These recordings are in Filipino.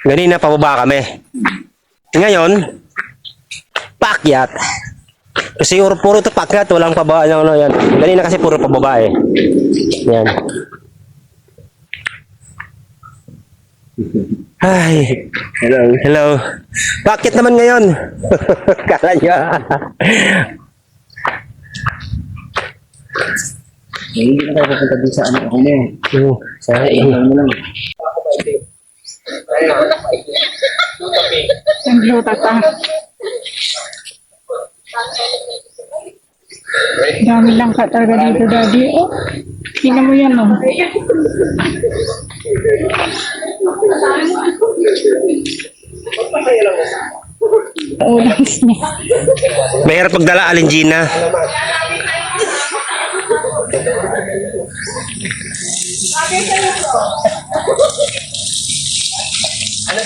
Ganina pababa kami. Ngayon, paakyat. Kasi puro, puro ito paakyat, walang pababa. Ano, ano, yan. Ganina kasi puro pababa eh. Yan. Ay, hello, hello. Bakit naman ngayon? Kala niya. Hindi na tayo pupunta dun sa ano ako na eh. Hmm. Sa ilang mo lang. Nagluta ka. Dami lang ka talaga dito, daddy. Oh, tingnan mo yan, oh. Ulans niya. Mahirap pagdala Alingina.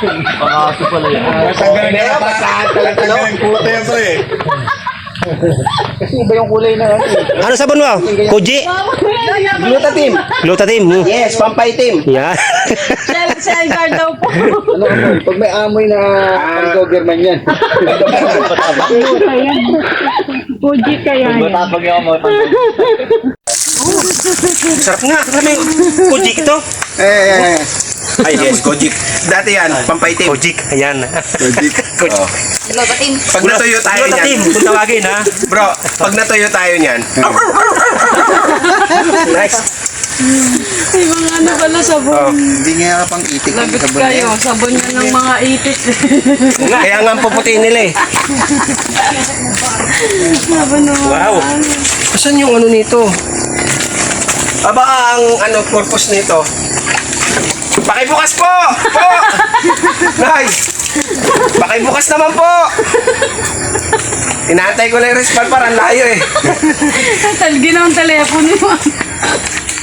Pangaso pala yan. Tagal na yan. Basahan ka lang tanong. puta yan, pre. Kasi iba yung kulay na yan eh. Ano sabon mo? Koji? Glutatim. Glutathione. Hmm. Yes, pampaitim. Yan. Shell, shell guard daw po. Ano amoy? Pag may amoy na pang-dogerman yan. Kaya. Puji kaya yan. Matapag yung amoy Sarap nga. Kami, Koji ito. Eh, Ay, yes, Kojik. Dati yan, pampaitim. Koji. Ayan. Kojik. Koji. Pag natuyo tayo niyan. Kung tawagin ha. Bro, pag natuyo tayo niyan. Nice. Ay, mga ano pala sabon. Oh. Hindi nga pang itik. Lagot kayo. Sabon yan ng mga itik. Kaya nga ang puputiin nila eh. Sabon Wow. Asan yung ano nito? Aba, ang ano purpose nito? Pakibukas po! Po! Nice! Pakibukas naman po! Inaantay ko lang yung respond para ang layo eh. Talgi na ang telepono mo.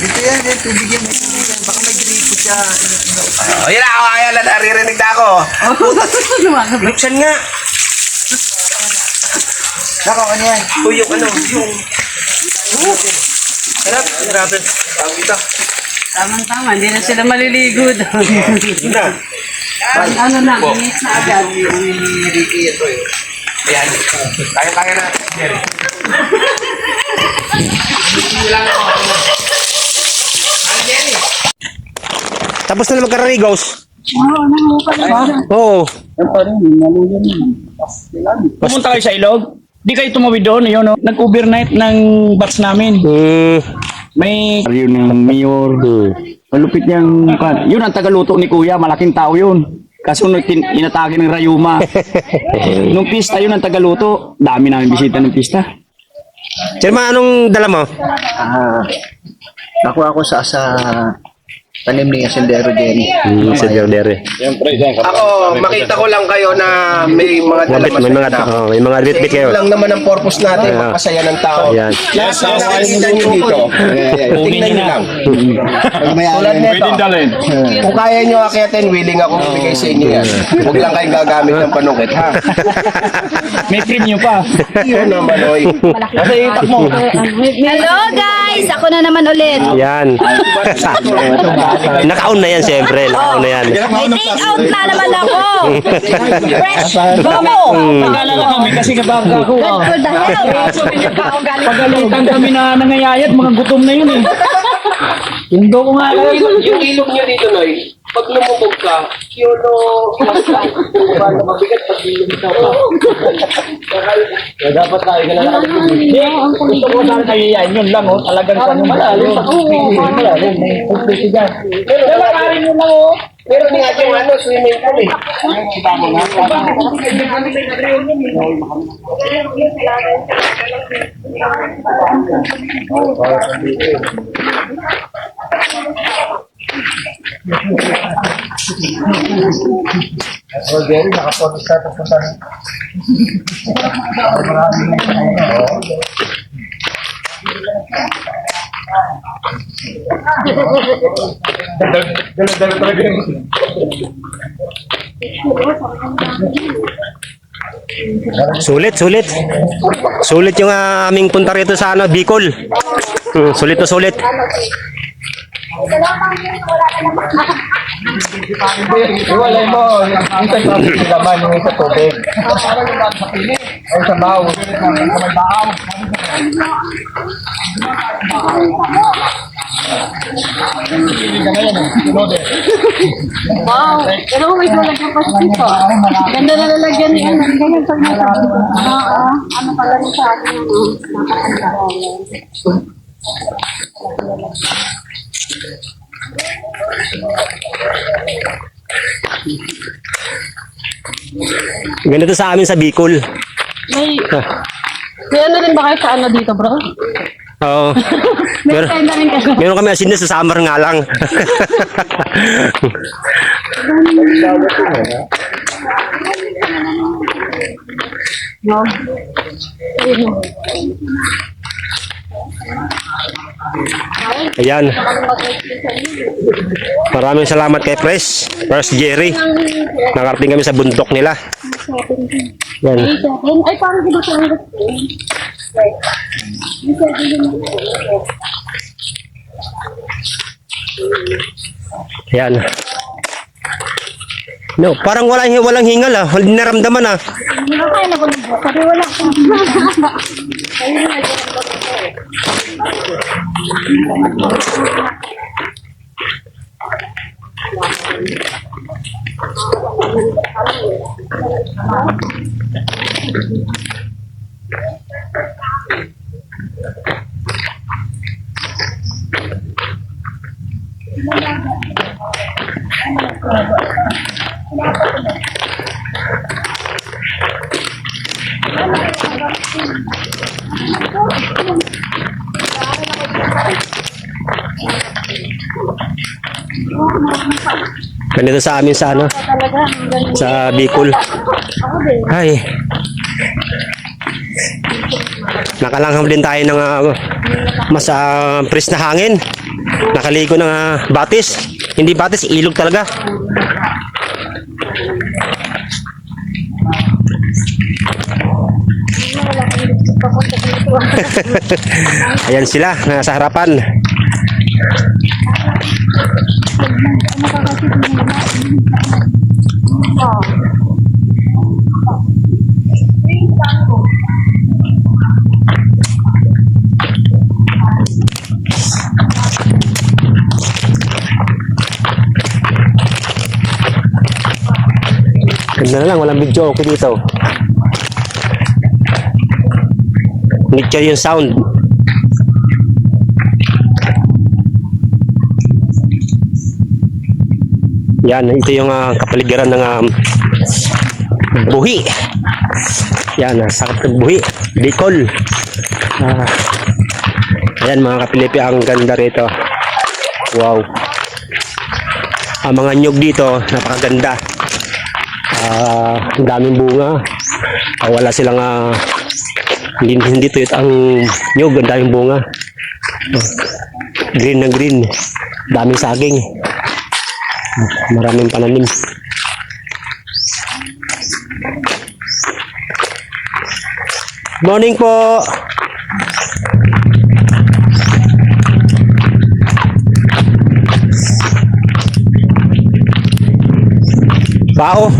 Dito yan, yan. Tubig yan. May tubig yan. Baka may gripo siya. Oh, yan ako, kaya na naririnig na ako. Buksan nga. Nako, ano yan? Uy, yung ano, yung... Sarap, grabe. Ang dito. Tamang-tama, hindi na sila maliligo doon. Na. ano na, minutes na agad. Ricky ito eh. Ayan. Kaya-kaya na. Jerry. Tapos na naman kararigos. Oo, ano mo pala. Oo. Yan pa rin. Naluyan yun. Pumunta kayo sa ilog? Di kayo tumawid doon, yun, no? Nag-overnight ng batch namin. Hmm. May... Yun ng mayor. Malupit niyang... Yun ang tagaluto ni Kuya, malaking tao yun. Kaso nung tin- inatake ng Rayuma. nung pista yun ang tagaluto. Dami namin bisita ng pista. Sirma, anong dala mo? Ah, nakuha ko sa sa tanim ni Sendero Jenny. Hmm, sa Jordere. Ako, makita ko lang kayo na may mga May, dalaman may mga, oh, may mga bit-bit kayo. Lang naman ang purpose natin, Yeah. magpasaya ng tao. Ayan. Yes, yes, nakikita nyo dito. Tingnan nyo lang. Tulad nito. Kung kaya nyo akyatin, willing ako bigay sa inyo yan. Huwag lang kayo gagamit ng panungkit, ha? May premium pa. Yun naman, oy. Kasi itak mo. Hello guys! Ako na naman ulit. Yan. Naka-on na yan, siyempre. Naka-on na yan. May take out na naman ako. Fresh Momo. Nag-alala kami kasi kapag ako. Good for the health. Pagalitan kami na nangayayat, mga gutom na yun eh. Tundo ko nga. Yung ilong nyo dito, Noy, pag lumubog ka, yun o, paano mabigat pag lumitaw ka. Dapat tayo ka na nakalimutin. Gusto ko sana nangyayaan yun lang oh. Talagang sa yung malalim. Malalim. May pagpiti dyan. Pero lalakarin mo lang oh. Pero ate yung ano, swimming pool eh. Jerry, nakapolis na pupunta na. Sulit, sulit. Sulit yung ah, aming punta rito sa ano, Bicol. Hmm, sulit na sulit. Iwalay mo, yung isa sa laman, yung isa tubig. Ay, sa baw. Wow. Pero may tulad ng pasito. Ganda na lalagyan niya. Ganyan pag nasa dito. Oo. Ano pala rin sa akin. Nakakanda. Ganito sa amin sa Bicol. May, may ano rin ba kayo sa ano dito bro? Oo. May Meron, tenda rin kayo. meron kami asin sa summer nga lang. No? Ayun. Ayan. Maraming salamat kay Pres. First Jerry. Nakarating kami sa bundok nila. Yan. Ay, parang di ba sa? Yan. No, parang walang walang hingal ah. Hindi naramdaman ah. Hindi na kaya nabulog. Sabi wala ko. Ganito sa amin sa ano, sa Bicol. Ay. Nakalangham din tayo ng ah, mas uh, pres na hangin. Nakaligo ng ah, batis. Hindi batis, ilog talaga. Ayan sila, nasa harapan. Ganda na lang, walang video okay dito. Nature yung sound. Yan, ito yung ah, kapaligiran ng um, buhi. Yan, uh, sakit ng buhi. Bicol. Ah, ayan mga kapilipi, ang ganda rito. Wow. Ang mga nyug dito, napakaganda. Ah, ang daming bunga. Ah, wala silang ah, hindi hindi tuyot ang nyug, ang daming bunga. Ah, green na green. Daming saging. Maraming pananim. Morning po. Bao.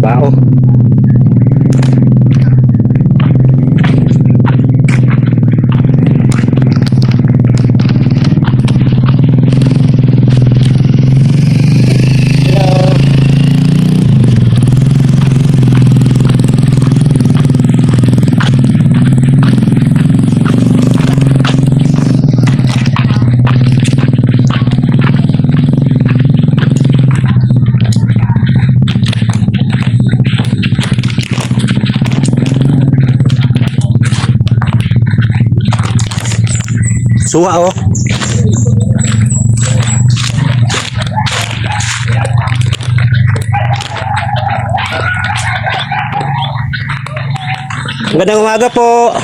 Bao. Suwa oh. Magandang umaga po.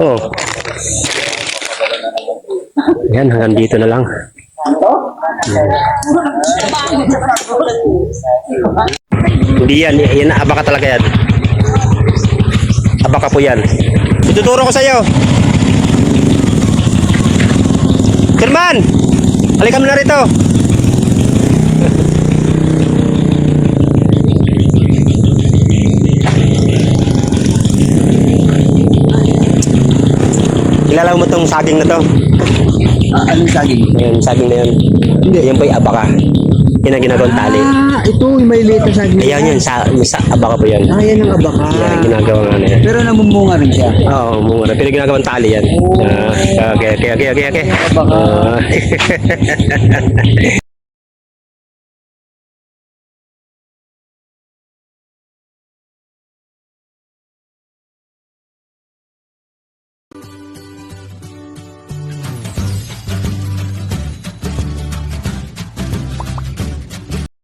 oh. Yan, hanggang dito na lang. Hindi yan, yan abaka talaga yan. Abaka po yan. Ituturo ko sa iyo. Sirman! Halika mo na rito. Kilala mo tong saging na to? Anong saging? Yan, saging na yan. Hindi. Yan po yung abaka. Yan ang ginagawang tali. Ah, ito yung may late na saging. Ayan yun, sa, sa abaka po yan. Ah, yan ang abaka. Yan, ginagawa nga na yan. Pero namumunga rin siya. Oo, oh, mura. Pero ginagawang tali yan. Ah, okay, okay, okay, okay, okay. Abaka. Ah.